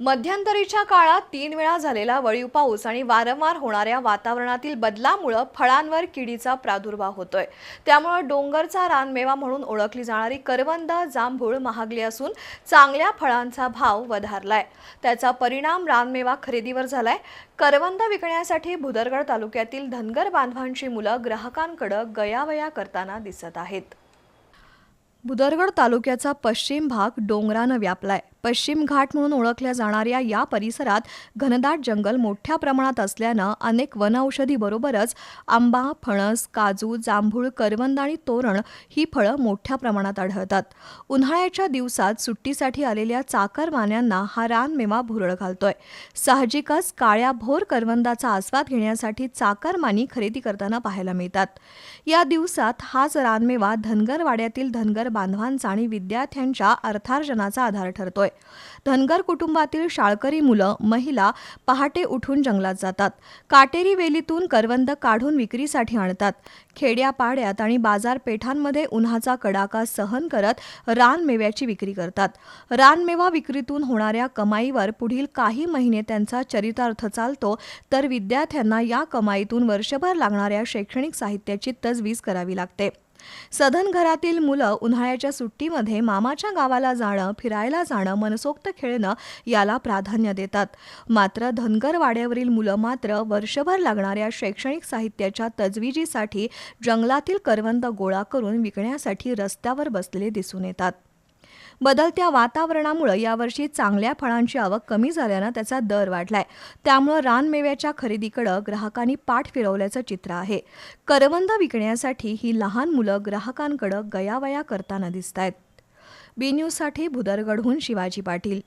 मध्यंतरीच्या काळात तीन वेळा झालेला वळीव पाऊस आणि वारंवार होणाऱ्या वातावरणातील बदलामुळं फळांवर किडीचा प्रादुर्भाव होतोय. त्यामुळं डोंगरचा रानमेवा म्हणून ओळखली जाणारी करवंद जांभूळ महागली असून चांगल्या फळांचा भाव वधारलाय. त्याचा परिणाम रानमेवा खरेदीवर झालाय. करवंद विकण्यासाठी भुदरगड तालुक्यातील धनगर बांधवांची मुलं ग्राहकांकडे गयावया करताना दिसत आहेत. भुदरगड तालुक्याचा पश्चिम भाग डोंगरानं व्यापलाय. पश्चिम घाट म्हणून ओळखल्या जाणाऱ्या या परिसरात घनदाट जंगल मोठ्या प्रमाणात असल्यानं अनेक वनौषधी बरोबरच आंबा फणस काजू जांभूळ करवंद आणि तोरण ही फळं मोठ्या प्रमाणात आढळतात. उन्हाळ्याच्या दिवसात सुट्टीसाठी आलेल्या चाकरमान्यांना हा रानमेवा भुरळ घालतोय. साहजिकच काळ्या भोर करवंदाचा आस्वाद घेण्यासाठी चाकरमानी खरेदी करताना पाहायला मिळतात. या दिवसात हाच रानमेवा धनगरवाड्यातील धनगर बांधवांचा आणि विद्यार्थ्यांच्या अर्थार्जनाचा आधार ठरतोय. धनगर कुटुंबातील शाळकरी मुलं महिला पहाटे उठून जंगलात जातात. काटेरी वेलीतून करवंद काढून विक्रीसाठी आणतात. खेड्यापाड्यात आणि बाजारपेठांमध्ये उन्हाचा कडाका सहन करत रानमेव्याची विक्री करतात. रानमेवा विक्रीतून होणाऱ्या कमाईवर पुढील काही महिने त्यांचा चरितार्थ चालतो तर विद्यार्थ्यांना या कमाईतून वर्षभर लागणाऱ्या शैक्षणिक साहित्याची तजवीज करावी लागते. सधन घरातील मुलं उन्हाळ्याच्या सुट्टीमध्ये मामाच्या गावाला जाणं फिरायला जाणं मनसोक्त खेळणं याला प्राधान्य देतात. मात्र धनगर वाड्यावरील मुलं मात्र वर्षभर लागणाऱ्या शैक्षणिक साहित्याच्या तजवीजीसाठी जंगलातील करवंद गोळा करून विकण्यासाठी रस्त्यावर बसलेले दिसून येतात. बदलत्या वातावरणामुळे यावर्षी चांगल्या फळांची आवक कमी झाल्यानं त्याचा दर वाढलाय. त्यामुळं रानमेव्याच्या खरेदीकडे ग्राहकांनी पाठ फिरवल्याचं चित्र आहे. करवंद विकण्यासाठी ही लहान मुलं ग्राहकांकडे गयावया करताना दिसत आहेत बी न्यूजसाठी भुदरगडहून शिवाजी पाटील.